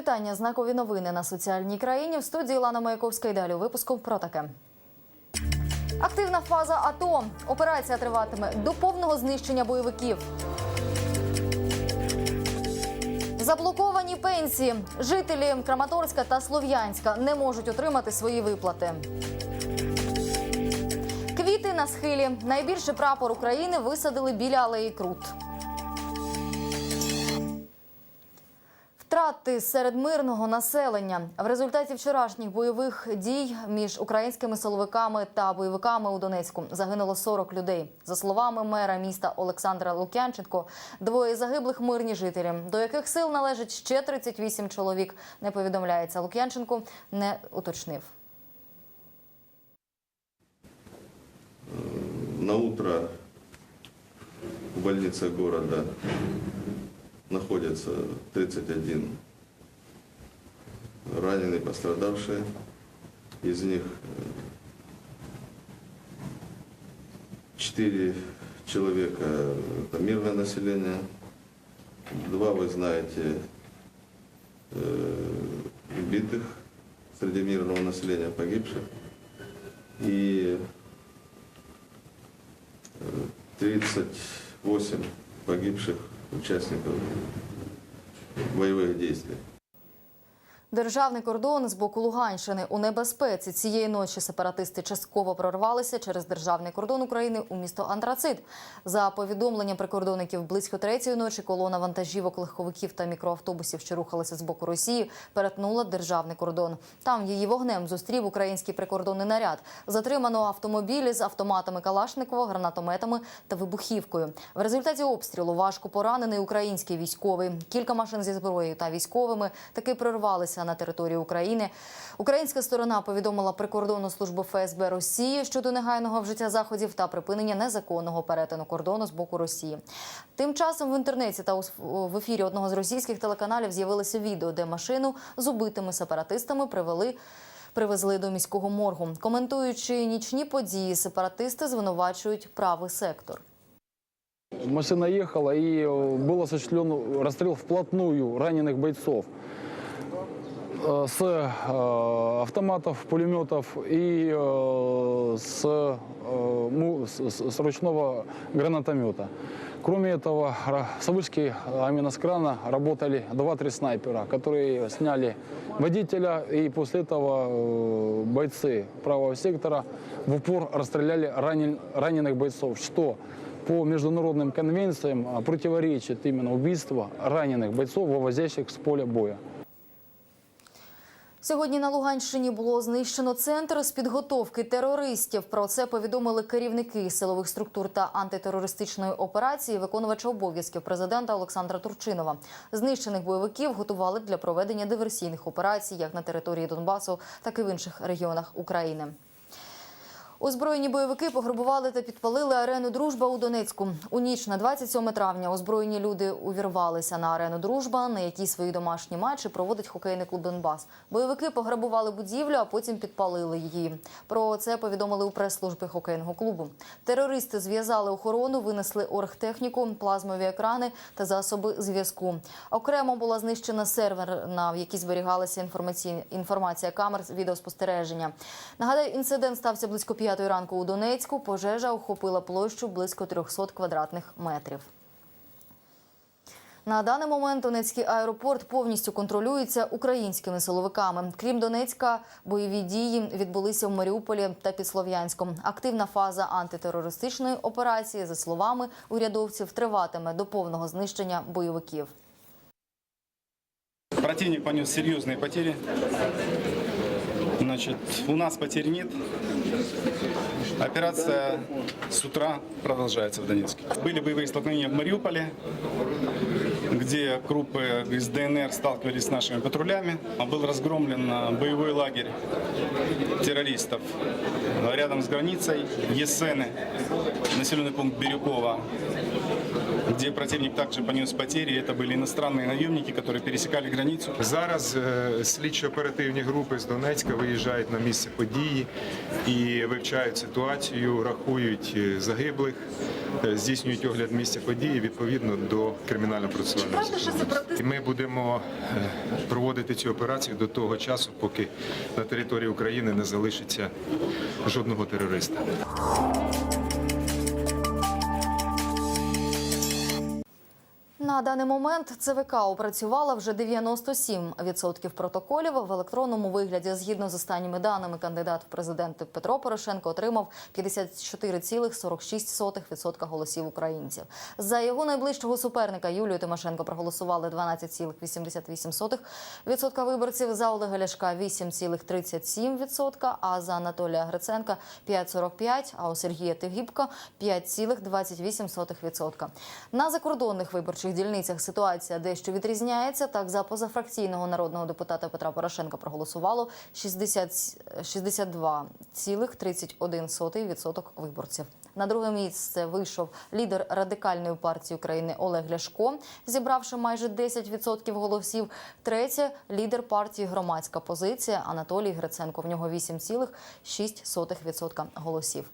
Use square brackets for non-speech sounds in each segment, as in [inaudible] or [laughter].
Вітання. Знакові новини на соціальній країні. В студії Лана Маяковська і далі у випуску про таке. Активна фаза АТО. Операція триватиме до повного знищення бойовиків. Заблоковані пенсії. Жителі Краматорська та Слов'янська не можуть отримати свої виплати. Квіти на схилі. Найбільший прапор України висадили біля алеї Крут. Втрати серед мирного населення в результаті вчорашніх бойових дій між українськими силовиками та бойовиками у Донецьку загинуло 40 людей. За словами мера міста Олександра Лук'янченко, двоє загиблих мирні жителі, до яких сил належить ще 38 чоловік. Не повідомляється. Лук'янченко не уточнив. На утро в больнице города находится 31 раненые, пострадавшие. Из них 4 человека – это мирное население. Два, вы знаете, э, убитых среди мирного населения, погибших. И 38 погибших участников боевых действий. Державний кордон з боку Луганщини у небезпеці. Цієї ночі сепаратисти частково прорвалися через державний кордон України у місто Антрацит. За повідомленням прикордонників, близько третьої ночі колона вантажівок, легковиків та мікроавтобусів, що рухалися з боку Росії, перетнула державний кордон. Там її вогнем зустрів український прикордонний наряд. Затримано автомобілі з автоматами Калашникова, гранатометами та вибухівкою. В результаті обстрілу важко поранений український військовий. Кілька машин зі зброєю та військовими таки прорвалися на територію України. Українська сторона повідомила прикордонну службу ФСБ Росії щодо негайного вжиття заходів та припинення незаконного перетину кордону з боку Росії. Тим часом в інтернеті та у- в ефірі одного з російських телеканалів з'явилося відео, де машину з убитими сепаратистами привели. Привезли до міського моргу. Коментуючи нічні події, сепаратисти звинувачують правий сектор. Машина ехала, и э, был осуществлен расстрел вплотную раненых бойцов э, С э, автоматов, пулеметов и э, с, э, с- с- с ручного гранатомета. Кроме этого, с вышки аминоскрана работали 2-3 снайпера, которые сняли водителя, и после этого бойцы правого сектора в упор расстреляли ранен- раненых бойцов, что по международным конвенциям противоречит именно убийству раненых бойцов, вывозящих с поля боя. Сьогодні на Луганщині було знищено центр з підготовки терористів. Про це повідомили керівники силових структур та антитерористичної операції, виконувача обов'язків президента Олександра Турчинова. Знищених бойовиків готували для проведення диверсійних операцій як на території Донбасу, так і в інших регіонах України. Озброєні бойовики пограбували та підпалили арену Дружба у Донецьку. У ніч на 27 травня озброєні люди увірвалися на арену Дружба, на якій свої домашні матчі проводить хокейний клуб Донбас. Бойовики пограбували будівлю, а потім підпалили її. Про це повідомили у прес-службі хокейного клубу. Терористи зв'язали охорону, винесли оргтехніку, плазмові екрани та засоби зв'язку. Окремо була знищена сервер, на якій зберігалася інформація камер відеоспостереження. Нагадаю, інцидент стався близько п'ятої ранку у Донецьку. Пожежа охопила площу близько 300 квадратних метрів. На даний момент Донецький аеропорт повністю контролюється українськими силовиками. Крім Донецька, бойові дії відбулися в Маріуполі та під Слов'янськом. Активна фаза антитерористичної операції, за словами урядовців, триватиме до повного знищення бойовиків. Противник понес серьезные потери. Значит, у нас потерь нет. Операция с утра продолжается в Донецке. Были боевые столкновения в Мариуполе, где группы из ДНР сталкивались с нашими патрулями. Был разгромлен а, боевой лагерь террористов рядом с границей Есены, населенный пункт Бирюкова, где противник также понес потери. Это были иностранные наемники, которые пересекали границу. Зараз е, слідчо-оперативні групи з Донецька виїжджають на місце події і вивчають ситуацію, рахують е, загиблих, е, здійснюють огляд місця події відповідно до кримінально-процесуального законодавства. І Ми будемо е, проводити цю операцію до того часу, поки на території України не залишиться жодного терориста. Даний момент ЦВК опрацювала вже 97% протоколів в електронному вигляді. Згідно з останніми даними, кандидат в президенти Петро Порошенко отримав 54,46% голосів українців. За його найближчого суперника Юлію Тимошенко проголосували 12,88% виборців. За Олега Ляшка 8,37%, а за Анатолія Гриценка 5,45%, а у Сергія Тигібко 5,28%. На закордонних виборчих дільницях ситуація дещо відрізняється. Так, за позафракційного народного депутата Петра Порошенка проголосувало 60 62,31% виборців. На друге місце вийшов лідер радикальної партії України Олег Ляшко, зібравши майже 10% голосів. Третє лідер партії Громадська позиція Анатолій Гриценко. В нього 8,6% голосів.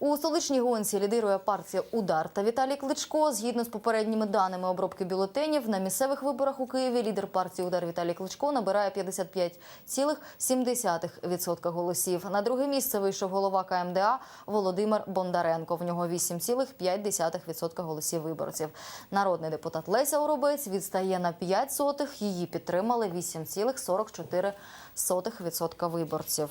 У столичній гонці лідирує партія Удар та Віталій Кличко. Згідно з попередніми даними обробки бюлетенів, на місцевих виборах у Києві лідер партії Удар Віталій Кличко набирає 55,7% голосів. На друге місце вийшов голова КМДА Володимир Бондаренко. В нього 8,5% голосів виборців. Народний депутат Леся Оробець відстає на 5 сотих. Її підтримали 8,44% виборців.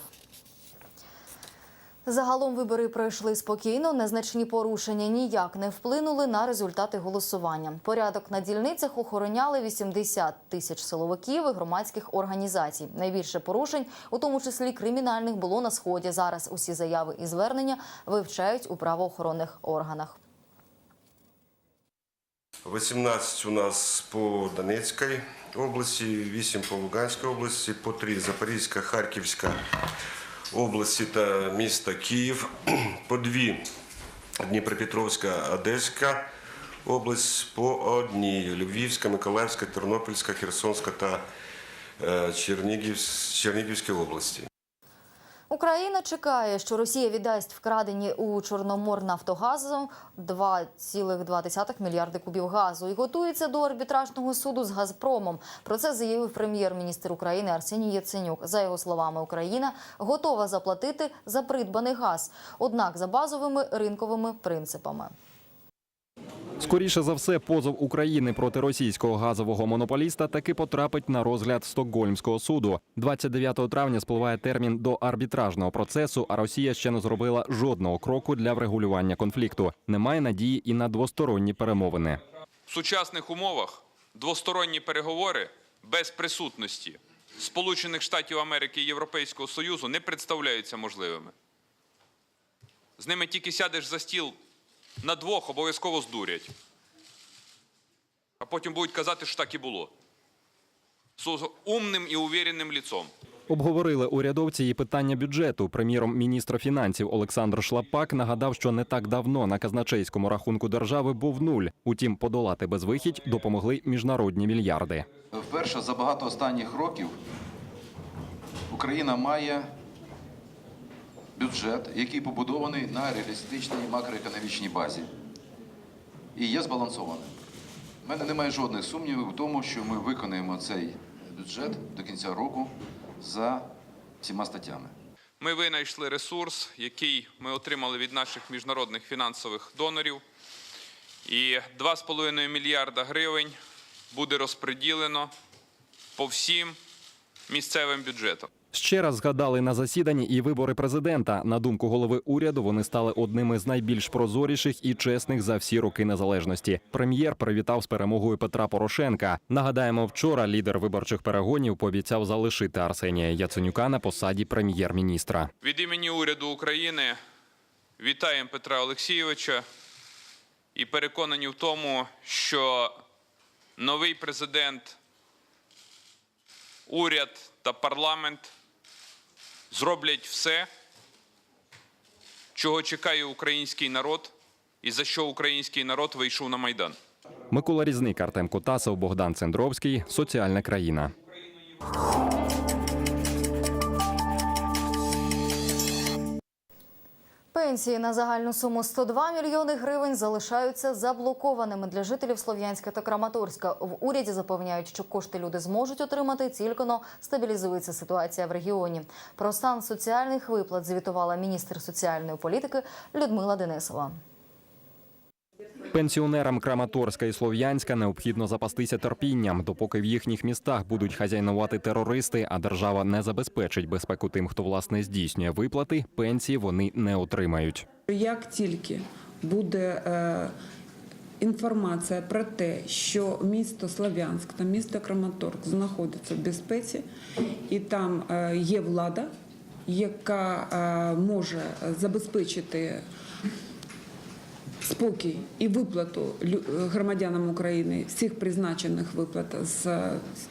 Загалом вибори пройшли спокійно. Незначні порушення ніяк не вплинули на результати голосування. Порядок на дільницях охороняли 80 тисяч силовиків і громадських організацій. Найбільше порушень, у тому числі кримінальних, було на сході. Зараз усі заяви і звернення вивчають у правоохоронних органах. 18 у нас по Донецькій області, 8 по Луганській області, по 3 Запорізька, Харківська області та міста Київ, [clears throat] по дві. Дніпропетровська, Одеська область, по одній. Львівська, Миколаївська, Тернопільська, Херсонська та Чернігівська області. Україна чекає, що Росія віддасть вкрадені у Чорноморнафтогазу 2,2 мільярди кубів газу і готується до арбітражного суду з Газпромом. Про це заявив прем'єр-міністр України Арсеній Яценюк. За його словами, Україна готова заплатити за придбаний газ, однак за базовими ринковими принципами. Скоріше за все, позов України проти російського газового монополіста таки потрапить на розгляд Стокгольмського суду. 29 травня спливає термін до арбітражного процесу, а Росія ще не зробила жодного кроку для врегулювання конфлікту. Немає надії і на двосторонні перемовини. В сучасних умовах двосторонні переговори без присутності Сполучених Штатів Америки і Європейського Союзу не представляються можливими. З ними тільки сядеш за стіл на двох, обов'язково здурять. А потім будуть казати, що так і було. З умним і увіреним ліцом. Обговорили урядовці і питання бюджету. Прем'єром міністра фінансів Олександр Шлапак нагадав, що не так давно на казначейському рахунку держави був нуль. Утім, подолати безвихідь допомогли міжнародні мільярди. Вперше за багато останніх років Україна має бюджет, який побудований на реалістичній макроекономічній базі і є збалансованим. У мене немає жодних сумнівів в тому, що ми виконаємо цей бюджет до кінця року за всіма статтями. Ми винайшли ресурс, який ми отримали від наших міжнародних фінансових донорів. І 2,5 мільярда гривень буде розподілено по всім місцевим бюджетам. Ще раз згадали на засіданні і вибори президента. На думку голови уряду, вони стали одними з найбільш прозоріших і чесних за всі роки незалежності. Прем'єр привітав з перемогою Петра Порошенка. Нагадаємо, вчора лідер виборчих перегонів пообіцяв залишити Арсенія Яценюка на посаді прем'єр-міністра. Від імені уряду України вітаємо Петра Олексійовича і переконані в тому, що новий президент, уряд та парламент зроблять все, чого чекає український народ і за що український народ вийшов на майдан. Микола Різник, Артем Котасов, Богдан Цендровський. Соціальна країна. Пенсії на загальну суму 102 мільйони гривень залишаються заблокованими для жителів Слов'янська та Краматорська. В уряді запевняють, що кошти люди зможуть отримати, тільки но стабілізується ситуація в регіоні. Про стан соціальних виплат звітувала міністр соціальної політики Людмила Денисова. Пенсіонерам Краматорська і Слов'янська необхідно запастися терпінням, допоки в їхніх містах будуть хазяйнувати терористи, а держава не забезпечить безпеку тим, хто власне здійснює виплати. Пенсії вони не отримають. Як тільки буде е, інформація про те, що місто Слов'янськ та місто Краматорськ знаходяться в безпеці, і там е, є влада, яка е, може забезпечити спокій і виплату громадянам України всіх призначених виплат з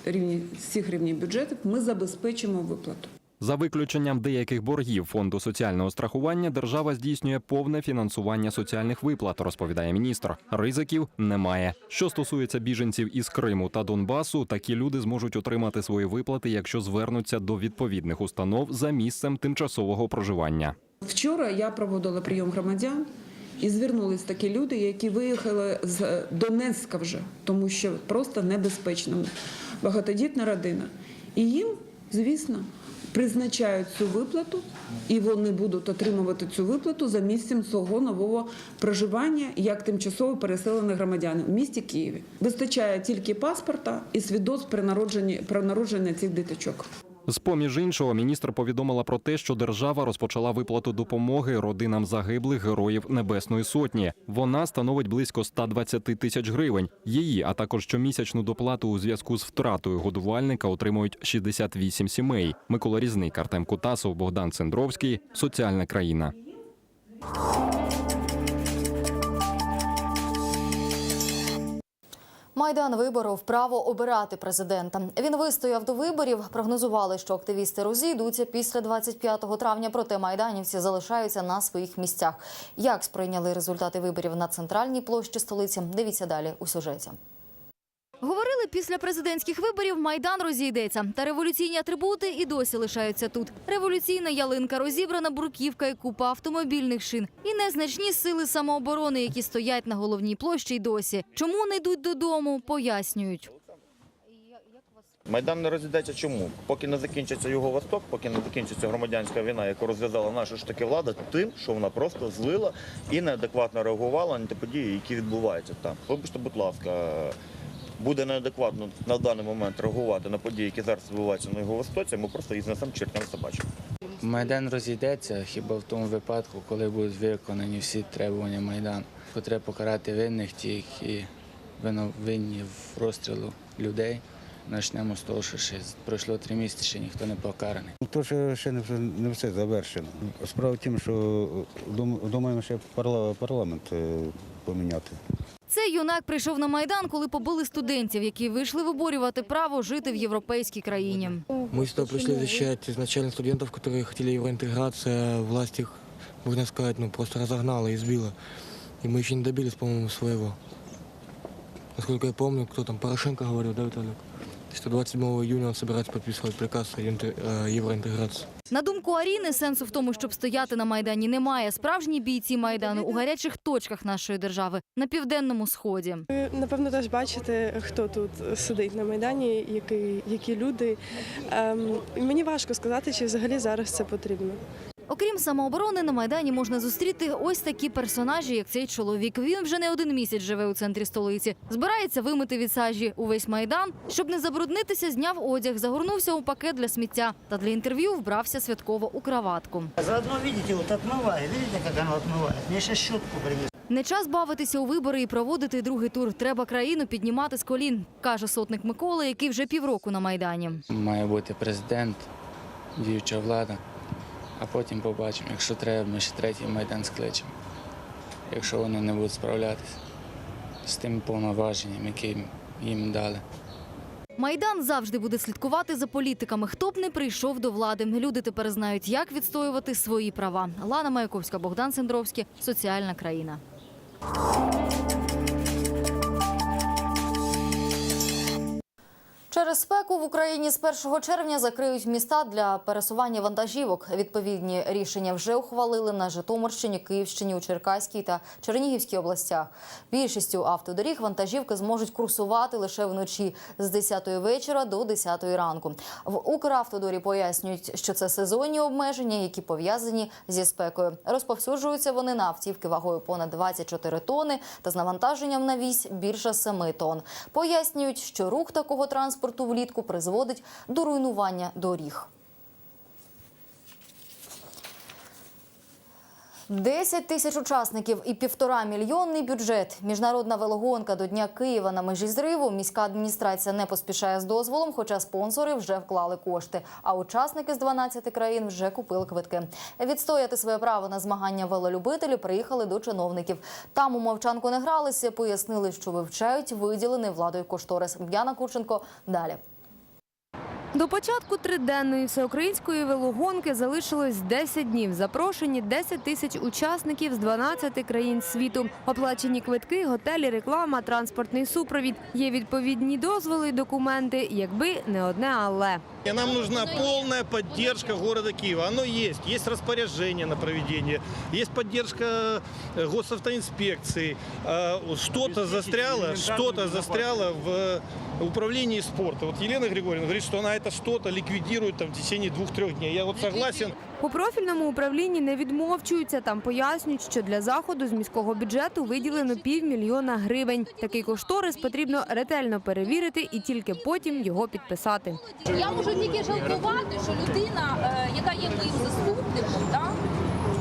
рівні всіх рівнів бюджетів, ми забезпечимо виплату. За виключенням деяких боргів фонду соціального страхування, держава здійснює повне фінансування соціальних виплат, розповідає міністр. Ризиків немає. Що стосується біженців із Криму та Донбасу, такі люди зможуть отримати свої виплати, якщо звернуться до відповідних установ за місцем тимчасового проживання. Вчора я проводила прийом громадян. І звернулись такі люди, які виїхали з Донецька вже, тому що просто небезпечно. Багатодітна родина. І їм, звісно, призначають цю виплату, і вони будуть отримувати цю виплату за місцем свого нового проживання як тимчасово переселені громадяни в місті Києві. Вистачає тільки паспорта і свідоцтв при народженні про народження цих діточок. З поміж іншого, міністр повідомила про те, що держава розпочала виплату допомоги родинам загиблих героїв Небесної Сотні. Вона становить близько 120 тисяч гривень. Її, а також щомісячну доплату у зв'язку з втратою годувальника отримують 68 сімей. Микола Різник, Артем Кутасов, Богдан Цендровський. Соціальна країна. Майдан виборов право обирати президента. Він вистояв до виборів. Прогнозували, що активісти розійдуться після 25 травня. Проте майданівці залишаються на своїх місцях. Як сприйняли результати виборів на центральній площі столиці? Дивіться далі у сюжеті. Говорили, після президентських виборів майдан розійдеться, та революційні атрибути і досі лишаються тут. Революційна ялинка, розібрана бурківка і купа автомобільних шин, і незначні сили самооборони, які стоять на головній площі й досі. Чому не йдуть додому, пояснюють. Майдан не розійдеться чому? Поки не закінчиться його восток, поки не закінчиться громадянська війна, яку розв'язала наша ж таки влада, тим, що вона просто злила і неадекватно реагувала на ті події, які відбуваються там. Вибачте, будь ласка, буде неадекватно на даний момент реагувати на події, які зараз відбуваються на його востоці, ми просто їх знесемо чертям собачим. Майдан розійдеться хіба в тому випадку, коли будуть виконані всі требування Майдану. Треба покарати винних, ті, які винні в розстрілу людей. Почнемо з того, що ще пройшло три місяці, ще ніхто не покараний. То що ще не все, не все завершено. Справа в тім, що дум- думаємо ще парламент е, поміняти. Цей юнак прийшов на майдан, коли побили студентів, які вийшли виборювати право жити в європейській країні. Мы сюда пришли защищать изначально студентов, которые хотели евроинтеграции, а власть их, можно сказать, ну просто разогнала, избила. И мы еще не добились, по-моему, своего. Насколько я помню, кто там, Порошенко говорил, да, Виталик? Что 27 июня он собирается подписывать приказ о инте- На думку Аріни, сенсу в тому, щоб стояти на майдані, немає. Справжні бійці майдану у гарячих точках нашої держави на південному сході. Ви, Напевно, теж бачите, хто тут сидить на майдані, які, які люди. Ем, мені важко сказати, чи взагалі зараз це потрібно. Окрім самооборони, на майдані можна зустріти ось такі персонажі, як цей чоловік. Він вже не один місяць живе у центрі столиці. Збирається вимити від сажі увесь майдан. Щоб не забруднитися, зняв одяг, загорнувся у пакет для сміття та для інтерв'ю вбрався святково у краватку. Заодно, видите, вот отмывает. Видите, как оно отмывает? Мне сейчас щетку принес. Не час бавитися у вибори і проводити другий тур. Треба країну піднімати з колін, каже сотник Микола, який вже півроку на майдані. Має бути президент, діюча влада, а потім побачимо. Якщо треба, ми ще третій майдан скличемо. Якщо вони не будуть справлятися з тим повноваженням, які їм дали. Майдан завжди буде слідкувати за політиками. Хто б не прийшов до влади. Люди тепер знають, як відстоювати свої права. Лана Маяковська, Богдан Сендровський. Соціальна країна. Спеку в Україні з 1 червня закриють міста для пересування вантажівок. Відповідні рішення вже ухвалили на Житомирщині, Київщині, у Черкаській та Чернігівській областях. Більшістю автодоріг вантажівки зможуть курсувати лише вночі з 10 вечора до 10 ранку. В Укравтодорі пояснюють, що це сезонні обмеження, які пов'язані зі спекою. Розповсюджуються вони на автівки вагою понад 24 тони та з навантаженням на вісь більше 7 тонн. Пояснюють, що рух такого транспорту влітку призводить до руйнування доріг. 10 тисяч учасників і півтора мільйонний бюджет. Міжнародна велогонка до Дня Києва на межі зриву. Міська адміністрація не поспішає з дозволом, хоча спонсори вже вклали кошти. А учасники з 12 країн вже купили квитки. Відстояти своє право на змагання велолюбителі приїхали до чиновників. Там у мовчанку не гралися, пояснили, що вивчають виділений владою кошторис. Яна Курченко далі. До початку триденної всеукраїнської велогонки залишилось 10 днів. Запрошені 10 тисяч учасників з 12 країн світу. Оплачені квитки, готелі, реклама, транспортний супровід. Є відповідні дозволи, і документи, якби не одне але. И нам нужна полная поддержка города Киева. Оно есть. Есть распоряжение на проведение, есть поддержка э, госавтоинспекции. Что-то застряло, что-то застряло в управлении спорта. Вот Елена Григорьевна говорит, что она это что-то ликвидирует там, в течение двух-трех дней. Я вот согласен. У профільному управлінні не відмовчуються. Там пояснюють, що для заходу з міського бюджету виділено півмільйона гривень. Такий кошторис потрібно ретельно перевірити і тільки потім його підписати. Я можу тільки жалкувати, що людина, е, яка є моїм заступником, да,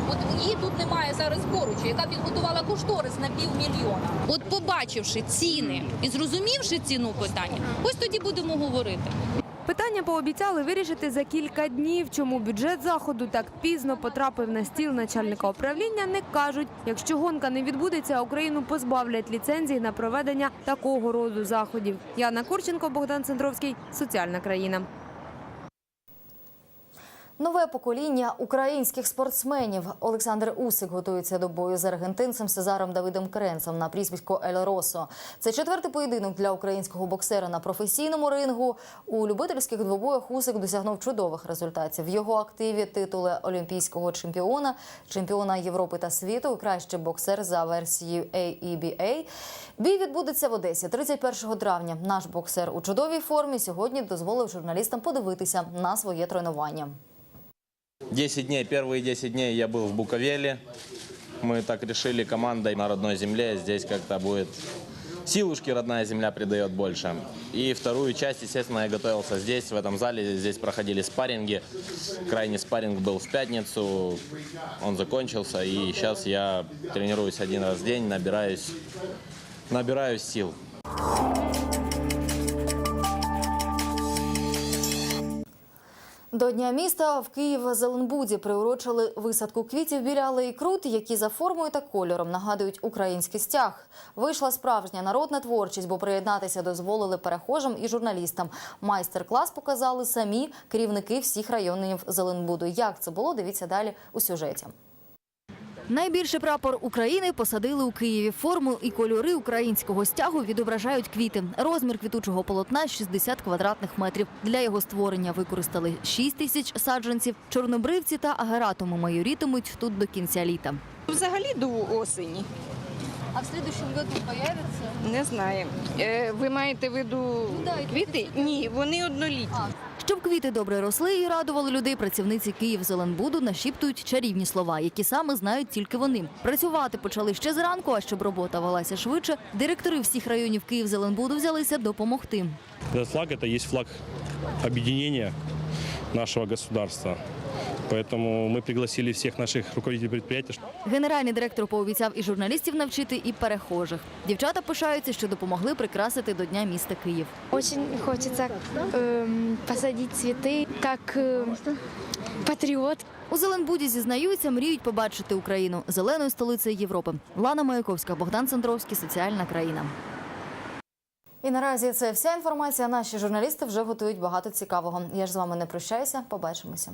от її тут немає зараз поруч, яка підготувала кошторис на півмільйона. От побачивши ціни і зрозумівши ціну питання, ось тоді будемо говорити. Питання пообіцяли вирішити за кілька днів. Чому бюджет заходу так пізно потрапив на стіл начальника управління, не кажуть. Якщо гонка не відбудеться, Україну позбавлять ліцензій на проведення такого роду заходів. Яна Курченко, Богдан Центровський, соціальна країна. Нове покоління українських спортсменів. Олександр Усик готується до бою з аргентинцем Сезаром Давидом Кренцем на прізвисько Ель Росо. Це четвертий поєдинок для українського боксера на професійному рингу. У любительських двобоях Усик досягнув чудових результатів. В його активі титули олімпійського чемпіона, чемпіона Європи та світу, кращий боксер за версією AEBA. Бій відбудеться в Одесі 31 травня. Наш боксер у чудовій формі сьогодні дозволив журналістам подивитися на своє тренування. 10 дней, первые 10 дней я был в Буковеле. Мы так решили командой на родной земле. Здесь как-то будет силушки родная земля придает больше. И вторую часть, естественно, я готовился здесь, в этом зале. Здесь проходили спарринги. Крайний спарринг был в пятницу. Он закончился. И сейчас я тренируюсь один раз в день, набираюсь, набираюсь сил. До Дня міста в Києві Зеленбуді приурочили висадку квітів біля алеї Крут, які за формою та кольором нагадують український стяг. Вийшла справжня народна творчість, бо приєднатися дозволили перехожим і журналістам. Майстер-клас показали самі керівники всіх районів Зеленбуду. Як це було, дивіться далі у сюжеті. Найбільший прапор України посадили у Києві. Форму і кольори українського стягу відображають квіти. Розмір квітучого полотна 60 квадратних метрів. Для його створення використали 6 тисяч саджанців. Чорнобривці та агератуми майорітимуть тут до кінця літа. Взагалі до осені. А в слідчому році появиться? Не знаю. Е, ви маєте в виду квіти? Ні, вони однолітні. Щоб квіти добре росли і радували людей, працівниці Київ-Зеленбуду нашіптують чарівні слова, які саме знають тільки вони. Працювати почали ще зранку, а щоб робота велася швидше, директори всіх районів Київ-Зеленбуду взялися допомогти. Этот флаг – это есть флаг объединения нашего государства. Поэтому мы пригласили всех наших руководителей предприятий. Генеральний директор пообіцяв і журналістів навчити, і перехожих. Дівчата пишаються, що допомогли прикрасити до Дня міста Київ. Очень хочется эм, посадить цветы, как э, патриот. У Зеленбуді зізнаються, мріють побачити Україну зеленою столицею Європи. Лана Маяковська, Богдан Центровський, соціальна країна. І наразі це вся інформація. Наші журналісти вже готують багато цікавого. Я ж з вами не прощаюся. Побачимося.